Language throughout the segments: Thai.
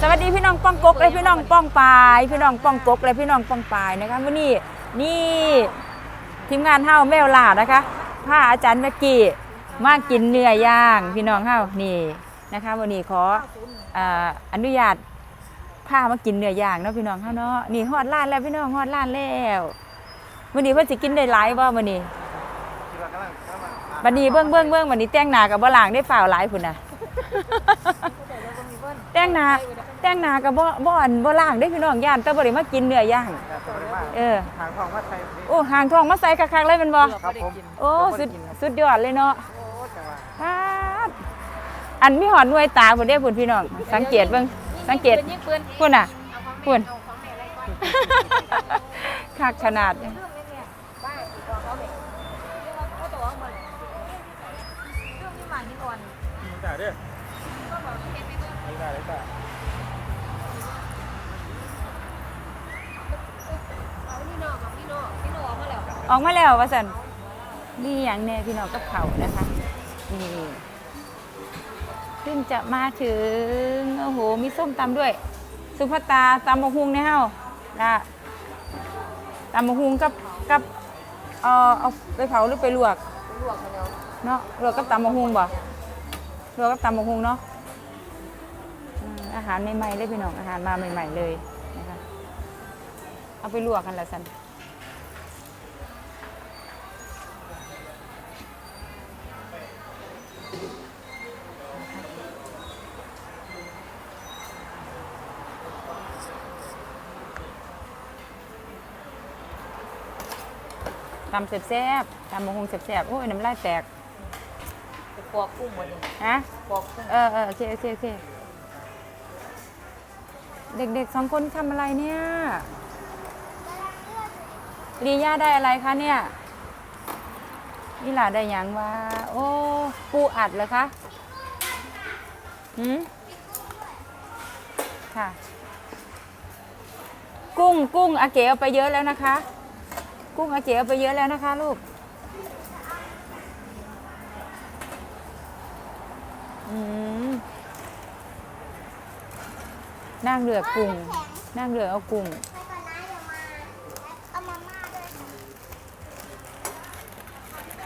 สวัสดีพี่น้องป้องกกและพี่น้องป้องปาย พี่น้องป้องกกและพี่น้องป้องปายนะคะวันนี้นี่ทีมงานเฮาแมวล่านะคะพาอาจารย์เมื่อกี้มากินเนื้อย่างพี่น้องเฮานี่นะคะ วันนี้ขออนุญาตพามากินเนื้อย่างเนาะพี่น้องเฮาเนาะนี่ฮอดร้านแล้วพี่น้องฮอดร้านแล้ววันนี้เพิ่นสิกินได้หลายบ่วันนี้วันนี้เบิ่งเบิ่งเบิ่งวันนี้แต่งหนากับบ่ล้างได้ฝ่าวหลายพุ่นน่ะ งหน้าแต่งหน้ากับบ่บ่อันบ่ล้างได้พี่น้องย่านแต่บ่ได้มากินเนื้อย่างเออหางทองวัดไทยโอ้หางทองมาใส่คักๆเลยแมันบ่ครับผมโอ้สุดสุดยอดเลยเนาะโอ้จังหวะครับอันมีหอดหน่วยตาพุ่นเด้พุ่นพี่น้อง สังเกตเบิ่งสังเกตพุ่นน่ะพุ่นคักขนาดเนี่ย ออกมาแล้วว่าซั่นนี่หยังแน่พี่น้องกับเขานะคะนี่เพิ่งจะมาถึงโอ้โหมีส้มตำด้วย สุภตาตำมะฮุงเนี่ยเฮานะตำมะฮุงกับกับเอาเอาไปเผาหรือไปลวกเนาะลวกกับตำมะฮุงบ่ลวกกับตำมะฮุงเนาะอาหารใหม่ๆเลยพี่น้องอาหารมาใหม่ ๆเลยนะคะเอาไปลวกกันละสัน ตำแซ่บๆตำมะฮุงแซ่บๆโอ้ยน้ำลายแตกปอกกุ้งหมดเลยฮะปอกกุ้งเออเออโอเคโอเคโอเคเด็กๆสองคนทำอะไรเนี่ยลีย่าได้อะไรคะเนี่ย นี่หลาได้ยังวะโอ้ปูอัดเหรอคะหืมค่ะ กุ้งกุ้งอาเก๋เอาไปเยอะแล้วนะคะ กุ้งอาเก๋เอาไปเยอะแล้วนะคะ ลูกอืมนั่งเรือกุ้งนั่งเรือเอากุ้ง ไปก่อนนะเดี๋ยวมาเอามาม่าด้วย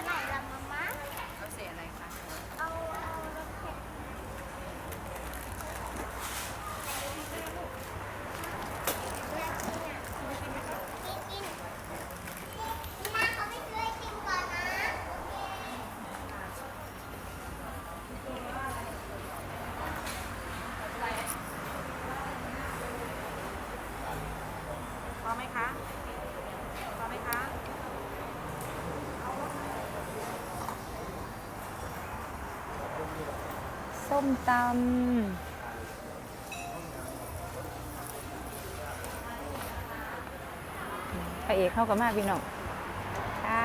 ไหนละมาม่า เขาเสียอะไรคะ เอาเอารสเผ็ดกินกินพี่นาเขาไม่เคยกินก่อนนะ พอไหมคะพอไหมคะ ส้ มตำพระเอกเข้ากับมาพี่น้องครั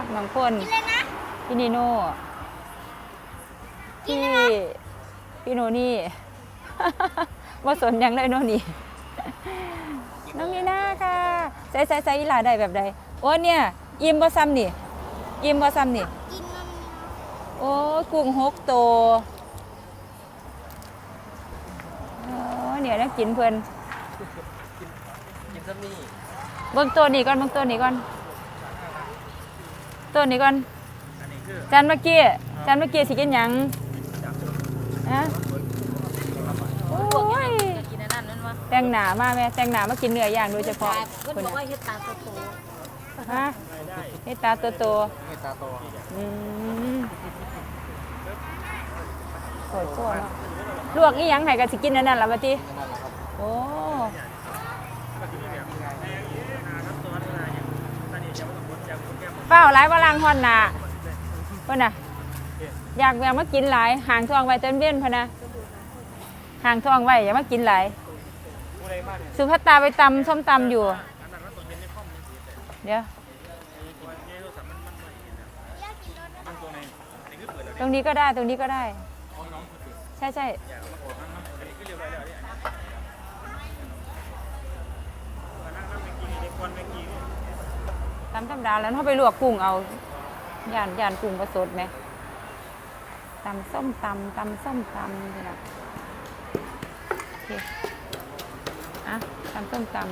บน้องพลกินเลยนะพี่นิโน่พี่พี่โนนี่ว่าสนหยังเลยโนนี่น้องนีน่าค่ะใส่ใส่ใส่อีหลาได้แบบใดโอ้เนี่ยอิ่มบ่ซ้ำนี่อิ่มบ่ซ้ำนี่กินมันโอ้ยกุ้งหกตัวโอ้ยเนี่ยนะกินเพิ่นกินซัมนี่เบิ่งตัวนี้ก่อนเบิ่งตัวนี้ก่อน ตัวนี้ก่อน อันนี้คือจานเมื่อกี้จานเมื่อกี้สิกินหยังฮะโอ้ยกินอันนั้นนั่นวะแต่งหนามาแม่แต่งหนามากินเนื้อย่างโดยเฉพาะเพื่อนคนบอกว่าเฮ็ดตาโตฮะเฮ็ดตาโตเมตตาโตอืม โอ้ยโคตรเนาะลวกอีหยังให้ก็สิกินอันนั้นล่ะบัดนี้นั่นแหละครับโอ้เป้าหลายว่าลางฮอนหนาเพิ่นน่ะ อยากอยากมากินหลายห่างทองไว้เต้นเบี้ยนพะนะห่างทองไว้อย่ามากินหลายสุภัตตาไปตำส้มตำอยู่ เดี๋ยว ตรงนี้ก็ได้ตรงนี้ก็ได้ ใช่ใช่ตำธรรมดาแล้วเขาไปลวกกุ้งเอาย่านย่านกุ้งประสดไหมตำส้มตำตำส้มตำนี่นะโอเคอะตำต้มตำ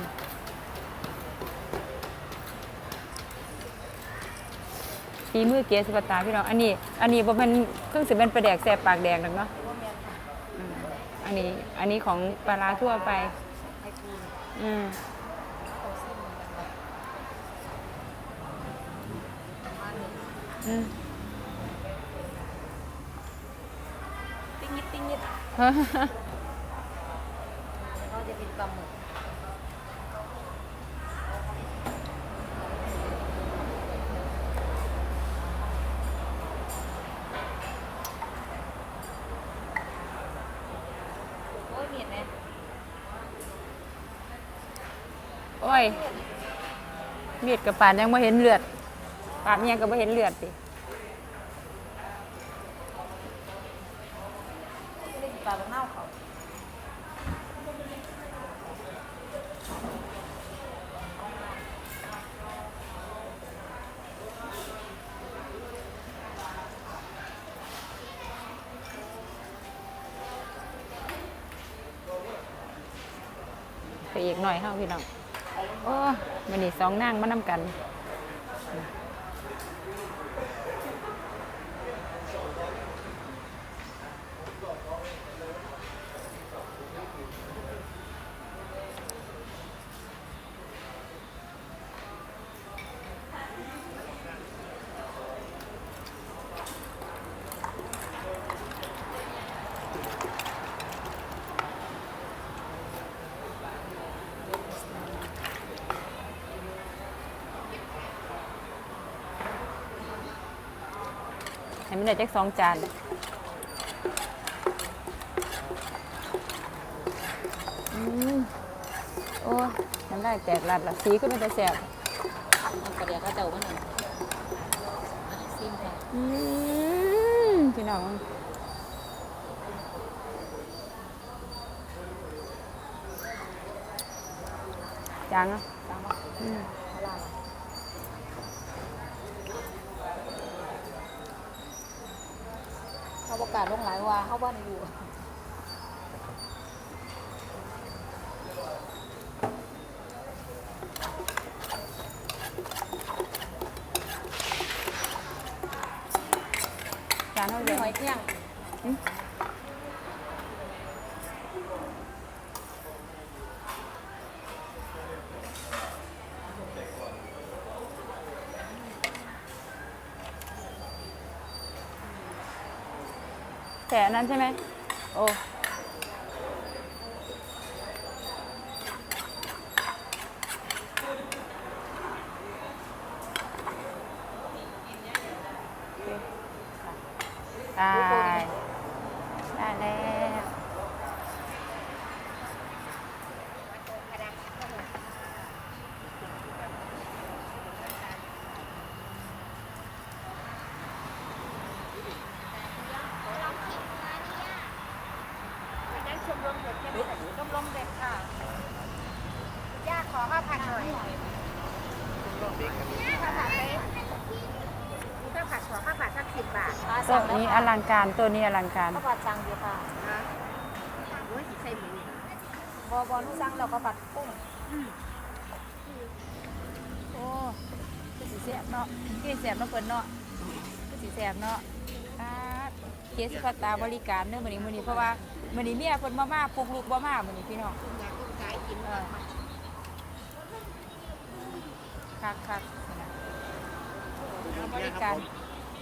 ฝีมือเกียสุปตาพี่น้อง อันนี้ อันนี้บ่แมันเครื่องสิเป็นประแดกแสบปากแดงหรอกเนาะ อันนี้ อันนี้ของปลาร้าทั่วไป อืมอืมติ้งยิดติ้งยิดเขาจะเป็นปลาหมึกโอ้ยเมียดเลย โอ้ยมีดกับปานยังไม่เห็นเลือด ปาดยังก็ไม่เห็นเลือดสิไม่ได้ปลาเน่าเขาไปอีกหน่อยเฮาพี่น้องโอ้มันนี่ สองนางมานำกัน มันได้จักสองจานอืมโอ้ยน้ำได้แตกลัดละสีก็เป็นแต่แสบมันกระเดียกกระเจ้ามันหนึ่งซิมค่ะอืมพี่น้องจางเนาะตามมาอืม เขาลาเขา ประกาศลงหลายว่าเขาบ้านอยู่จานเท่ามีเดิมหอยเที่ยง แต่อันนั้นใช่ไหมโอ้ได้ได้แล้วตัว นี้อลังการตัวนี้อลังการข้าวผัดสั่งเดียวค่ะบอบอนุสั่งแล้วข้าวผัดกุ้งโอ้คือสีแสบเนาะคือสีแสบเนาะเพิ่นเนาะคือสีแสบเนาะอ่าเคสพัตตาบริการเด้อมื้อนี้มื้อนี้เพราะว่ามื้อนี้เมียเพิ่นบ่มาปลุกลูกบ่มามื้อนี้พี่น้องเออคักคักนี่นะเอาบริการ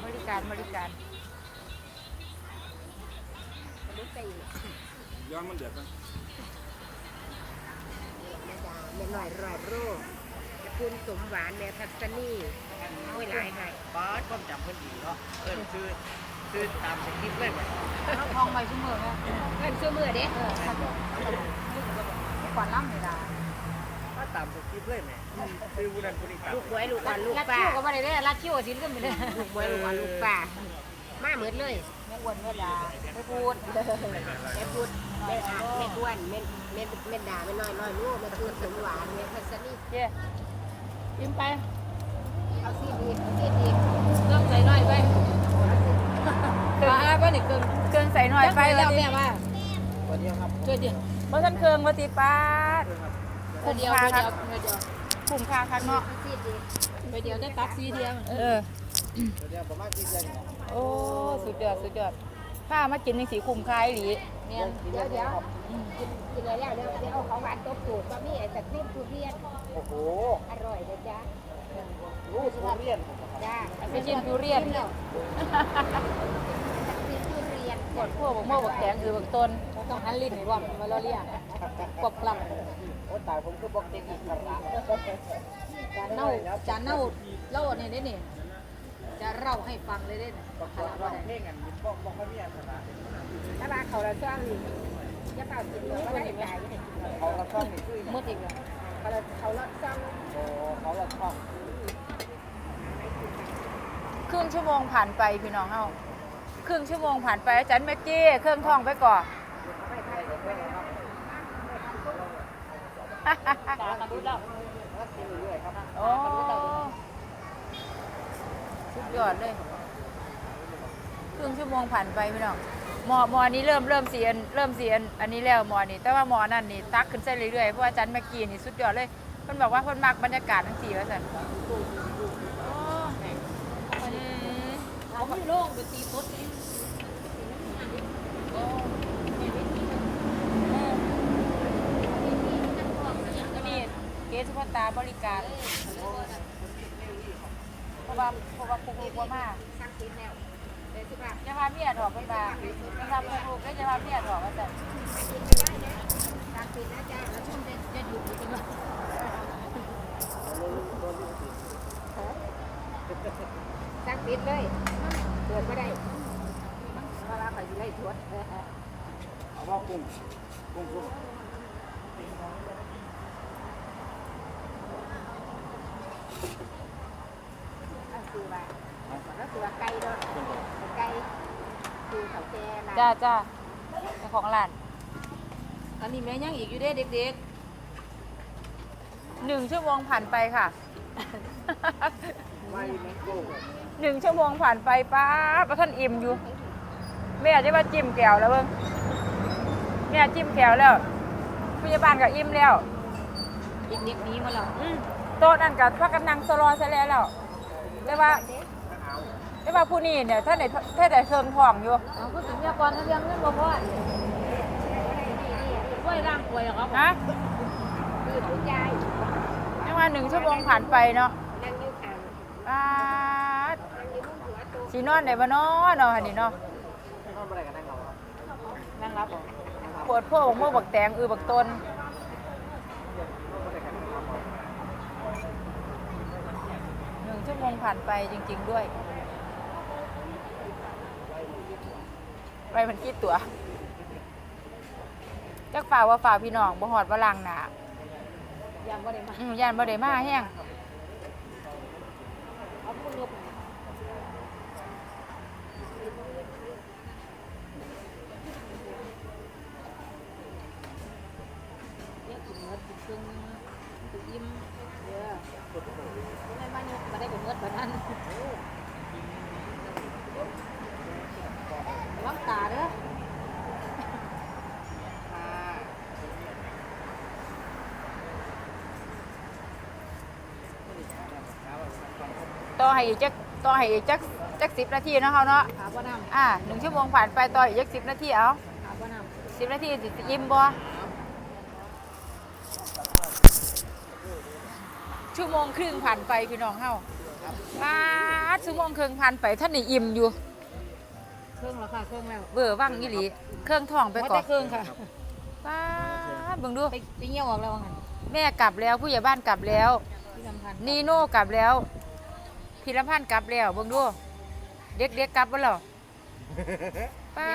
บริการบริการ ย้อนมันเดือดนะแม่หน่อยรอบโรคคุณสมหวานแม่ทัศนีโอ้ยหลายให้ป้าก็จำเพิ่นดีเนาะเอิ้นคือคือตามสคริปต์เลยไหมแล้วทองใบชุ่มเมือไหมเงินชั่วมือเด้เออครับก่อนล่ำเลยดาถ้าตามสคริปต์เลยไหมคือผู้นั้นผู้นี้ตามลูกบวยลูกอ่อนลูกลัดป้าคิ้วก็ไม่ได้เลยลัดคิ้วสินขึ้นไปเลยลูกบวยลูกอ่อนลูกป้ามาเหมือนเลยแม่อ้วนแม่ดา ไม่พูดแม่พูดแม่อ่านแม่อ้วนแม่แม่แม่ด่าแม่น้อยน้อยลูกแม่คุณสมหวานแม่ทัศนีเย้ยิ้มไป เอาซีดีเอาซีดีต้องใส่น้อยไปมาอะไรบ้างนี่เกินเครื่องใส่หน่อยไปแล้วว่าแม่สิว่าวันนี้ครับช่วยดิบ่ทันเครื่องว่าติป้าดเดียวเดียวเดียวเดียวคุ้มค่าคักเนาะไปเดียวได้ตักซีเดียวเออเดี๋ยวประมาณกี่เดือนเนี่ยโอ้สุดยอดสุดยอด ถ้ามากินจังสีคุ้มค่าอีหลีเนี่ย เดี๋ยวเดี๋ยวกินกินอะไรแล้วเดี๋ยวเดี๋ยวเอาของหวานตบตูดก็มีไอ้ตะกรีบทุเรียนโอ้โหอร่อยเลยจ้ารู้ทุเรียนจ้าไปกินทุเรียนตะกรีบทุเรียนกดพวกบักโม่บักแตงคือบักต้นต้องหันลิ้นให้ว่มาล้อเลียกบกลับโอ้ตายผมคือบอกเด็กอีกครับนะจานเน่าจานเน่าเล่าเนี่ยได้เนี่ย จะเล่าให้ฟังเลยได้เนี่ยบอกขนาดว่าว่าเพลงอันนี้บอกบอกว่ามีอันนะถ้าว่าเขาเราซ่องนี่จะเปล่ากินหรอกเพราะว่าได้จ่ายจะให้กินหรอกเขาละช่องนี่คือมืดอีกแล้วเขาเราเขาเราซ่องโอ้เขาละช่องครึ่งชั่วโมงผ่านไปพี่น้องเฮาครึ่งชั่วโมงผ่านไปอาจารย์แม็กกี้เครื่องท่องไปก่อนตากันรู้แล้วแล้วกินเรื่อยๆครับโอ้ สุดยอดเลยครึ่งชั่วโมงผ่านไปพี่น้องหมอหมอนี้เริ่มเริ่มเสียนเริ่มเสียนอันนี้แล้วหมอนี่แต่ว่าหมอนั่นนี่ตักขึ้นเส้นเรื่อยๆเพราะว่าอาจารย์แม็กกี้นี่สุดยอดเลยเพิ่นบอกว่าเพิ่นมักบรรยากาศทั้งสี่ว่าซั่นโอ้อืมเอาไม่โล่งไปตีตุ๊ดนี่โอ้ก็นี่เกสุภาตาบริการเพราะว่าเพราะว่าคุกลูกว่ามากสั่งกินแล้วเดี๋ยวสิว่าจะพาเมียถอดไปมาจะทำคุกลูกแล้วจะพาเมียถอดมาแต่กินไม่ได้นะสั่งกินนะจ้าแล้วชุ่มเด็ดจะอยู่กันว่าสั่งปิดเลยเปิดไม่ได้เพราะว่าเขาอยู่ไล่ทวดเอาว่ากุ้งกุ้งกุ้ง ก็คือว่าก็คือว่าไก่เนาะไก่คือเขาแก่ละ จ้าจ้าเจ้าของร้านอันนี้แม่ยังอีกอยู่เด้เด็กหนึ่งชั่วโมงผ่านไปค่ะไม่แมงโก้หนึ่งชั่วโมงผ่านไปป้าประท่านอิ่มอยู่แม่จะว่าจิ้มแก้วแล้วเบิ้งแม่จิ้มแก้วแล้วพยาบาลก็อิ่มแล้วๆเด็กๆนี้มาแล้ว อืมโต๊ะนั่นกับพักกันนั่งสลอซะแล้วแล้วแต่ว่า แต่ว่าผู้นี้เนี่ยถ้าไหนถ้าไหนเคิงทองอยู่เอาก็ถึงเมียก่อนนะเรื่องนั้นบ่พอป่วยร่างป่วยหรอครับฮะคือผู้ชายไม่ว่าหนึ่งชั่วโมงผ่านไปเนาะนั่งอยู่ข้างป้าดนั่งอยู่มุมหัวโตสีนอนไหนบ้านอนเนาะอันนี้เนาะนอนอะไรกันนั่งเราครับนั่งรับปวดพวกโม่บักแตงอือบักต้นหนึ่งชั่วโมงผ่านไปจริง ๆ ด้วย ไปมันคิดตัวจักฝ่าว่าฝ่าพี่น้องบ่หอดว่าลังหนายังบ่ได้มา อืมย่านบ่ได้มาแห้ง เอาพูดยกเนี่ยกินเงินกินเครื่องนึงกินอิ่มเยอะไม่มายกมาได้กับเงินแบบนั้นวังตาเด้อ ต่อ ให้อีกจักต่อให้อีกจักจักสิบนาทีเนาะเขาเนาะหาบ่น้ำอ่าหนึ่งชั่วโมงผ่านไปต่ออีกจักสิบนาทีเอาหาบ่น้ำสิบนาทีสิอิ่มบ่ชั่วโมงครึ่งผ่านไปพี่น้องเฮาป้าดชั่วโมงครึ่งผ่านไปท่านนี่อิ่มอยู่เครื่องแล้วค่ะเครื่องแล้วเบอร์ว่างอีหลี เครื่องท้องไปก่อนเครื่องค่ะป้าดเบิ่งดู ไปไปเงี้ยวออกแล้วว่างั้นแม่กลับแล้วผู้ใหญ่บ้านกลับแล้ว ที่สำคัญนีโน่กลับแล้ว พิรพันธ์กลับแล้วเบิ่งดู เด็กๆกลับบ่แล้วป้า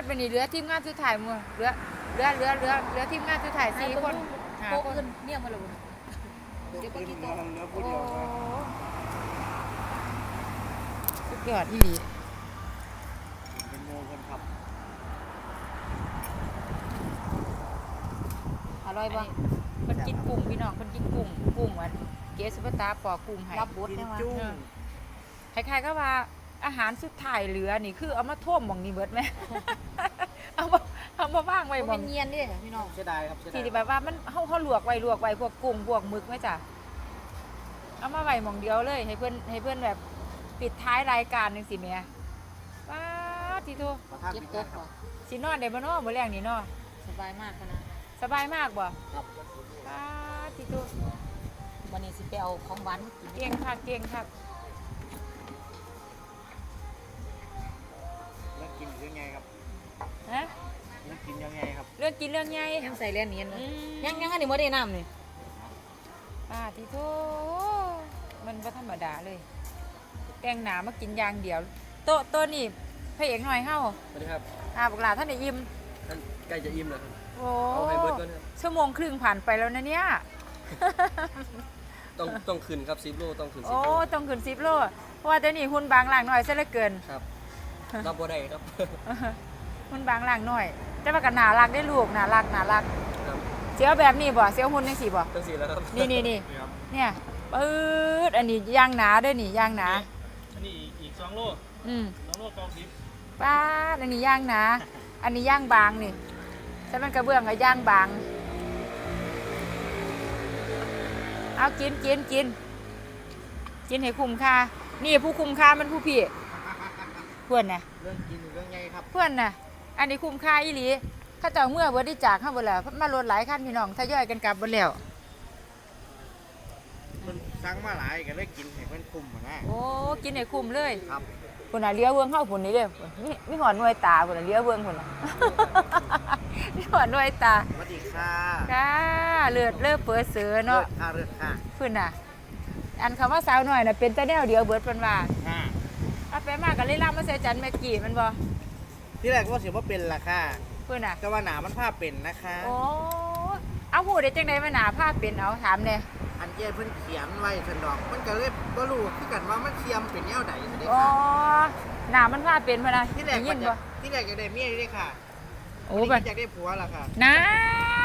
ดเป็นนี่เหลือทีมงานสุดท้ายมั้งเหลือเหลือเหลือเหลือเหลือทีมงานสุดท้ายสี่คนห้าโต๊ะคนอื่นเนี่ยมาแล้วบ่เดี๋ยวไปกินนโต๊ะอนแล้วพูดโอ้เดียวนะสุดยอดอีหลีเป็นโมกันครับอร่อยบ่เพิ่นกินกุ้งพี่น้องเพิ่นกินกุ้งกุ้งอัน เกสุปตาปอกกุ้งให้รับบทกินเนี่ยว่าจุ้งคล้ายๆก็ว่าอาหารสุดท้ายเหลือนี่คือเอามาท่วมหม่องนี้เบิดไหม เอามาเอามาว่างไว้ไปหมบ่องเงียนเด้พี่น้องเสียดายครับเสียดายที่แบบว่ามันเฮาเฮาลวกไว้ลวกไว้พวกกุ้งพวกหมึกไหมจ้ะเอามาไว้หมองเดียวเลย ให้เพื่อนให้เพื่อนแบบปิดท้ายรายการหนึงสิแม่ป้าดทีโตขอท่านเก็บปิดตงานกครับบ่สินอนได้บ่เนาะมื้อแรงนี่เนาะสบายมากขนาดสบายมากบ่ครับ ป้าดทีโต วันนี้สิไปเอาของหวานมากินเก่งคักเก่งคักเรื่องกินเรื่องไงครับฮะเรื่องกินยังไงครับเรื่องกินเรื่องใหญ่ยังใส่เลียนเนียนอืนะมยังยังอันนี้บ่ได้น้ำนี่ป้าดทีโตมันบ่ธรรมดาเลย แต่งหนามากินอย่างเดียว โต๊ะโต๊ะนี่พระเอกหน่อยเฮาสวัสดีครับอ่าบักหลาท่านได้ยิ้มท่านใกล้จะอิ่มแล้วครับ โอ้เอาให้เบิร์ดก่อนครับ ชั่วโมงครึ่งผ่านไปแล้วนะเนี่ย ต้องต้องขึ้นครับซิปโลต้องขึ้นซิโอ้ปโลต้องขึ้นสิบโลเพราะว่าเดี๋ยวนี้หุ่นบางล่างหน่อยซะเหลือเกิน ครับรับบ่ได้ครับหุ่นบางล่างหน่อยแต่ว่ากันหนารักได้ลูกหนารักหนารัก ครับเสียวแบบนี้บ่เสียวหุ่นจังสี่บ่ตั้งสี่แล้วครับนี่นี่นี่เนี่ยปื๊ดอันนี้ย่างหนาเด้วยนี่ย่างหนา อันนี้อีกอีกสองโลอืม สองโลเกาสิบป้าดอันนี้ย่างหนาอันนี้ย่างบางนี่ฉันมันกระเบื้องกับย่างบาง เอากินกินกินกินให้คุ้มค่า นี่ผู้คุ้มค่ามันผู้พี่เพื่อนนะเรื่องกินเรื่องไงครับ เพื่อนน่ะอันนี้คุ้มค่าอีหลีเข้าเจ้าเมื่อเบิดได้จากข้าบนแล้วมารถหลายคันพี่น้องทยอยกันกลับบนแล้วมันสั่งมาหลายก็เลยกินให้เพิ่นคุ้มอะนะโอ้กินให้คุ้มเลยครับพุ่นน่ะเลี้ยวเบื้องเข้าพุ่นนี่เด้อมีมีหอนหน่วยตาพุ่นน่ะเลี้ยวเบื้องพุ่นน่ะ มีหอนหน่วยตาสวัสดีค่ะค่ะเลือดเลือดเปิดเสือเนาะลือดค่ะเลือดค่ะพุ่นน่ะ อันคำว่าสาวหน่อยน่ะเป็นแต่แนวเดียวเบิดเพิ่นว่าค่ะเอาไปมากันเลยล่ามาใส่จันแม่กี่มันบ่ที่แรกว่าเสียว่าเป็นล่ะค่ะพุ่นน่ะ แต่ว่าหนามันผ้าเป็นนะคะโอ้เอาหูได้จังไดมาหนาผ้าเป็นเอาถามแน่อันเจ้เพิ่นเขียนไว้สันดอกมันก็เลยบ่รู้คือกันว่ามันเทียมเป็นแนวใดสิเด้อ๋อค่ะหนามันผ้าเป็นพะนะที่แรกได้ก็ยินจะบ่ที่แรกอยากได้เมียอยู่เด้ค่ะ โอ้วันบัดนี้อยากได้ผัวล่ะค่ะนา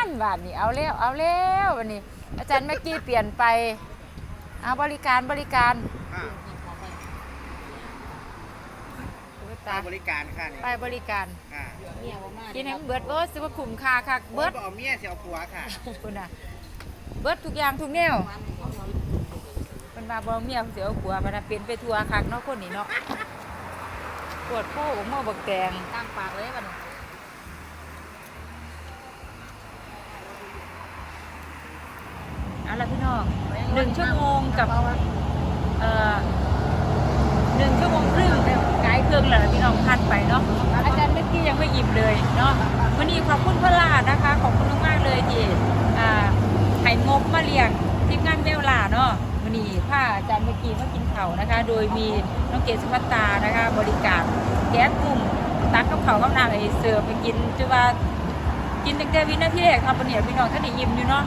นบาดนี้เอาแล้วเอาแล้ววันนี้ อาจารย์แม็กกี้เปลี่ยนไปเอาบริการบริการค่ะตาบริการค่ะนี่ไปบริการค่ะเนี่ยบ่มากินให้มันเบิดเบิดสิว่าคุ้มค่าคักเบิเบิร์ดดเอาเมียเสียเอาผัวค่ะคุณน่ะเบิดทุกอย่างทุกแนวมันมาบ่เมียเสียเอาผัวมันน่ะเป็นไปทั่วคักเนาะคนนี้เนาะปวดโป้บักหม้อบักแตงตามปากเลยบัดนี้ เอาละพี่น้อง หนึ่งชั่วโมงกับเอ่อหนึ่งชั่วโมงครึ่งกายเครื่องแล้วนะพี่น้องพันไปเนาะอาจารย์เมื่อกี้ยังไม่หยิบเลยเนาะวันนี้ขอบคุณพระลาดนะคะขอบคุณมากๆเลยที่อ่าให้งบมาเลี้ยงทีมงานเมลลาเนาะวันนี้พาอาจารย์เมื่อกี้มากินเขานะคะ โดยมีน้องเกศสุภัตตานะคะ บริการแก๊สกลุ่มตักกับเขาวกับน้ำไอเสิร์ฟไปกินจุว่ากินตั้งแต่วินาทีแรกครับวันนี้พี่น้องท่านได้ยิ้มอยู่เนาะ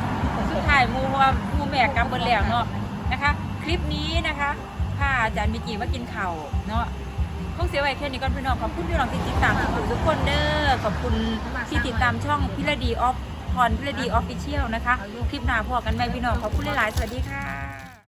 สุดท้ายมูเพราะว่ามูแม่กำเบิดแล้วเนาะนะคะ คลิปนี้นะคะพาอาจารย์มิกีมากินข่าวเนาะคงเสียไว้แค่นี้ก่อนพี่น้องขอบคุณพี่น้องที่ติดตามขอบคุณทุกคนเด้อขอบคุณที่ติดตามช่องพิรดีออฟพรพิรดีออฟฟิเชียลนะคะ คลิปหน้าพอกันไหมพี่น้องขอบคุณหลายๆสวัสดีค่ะ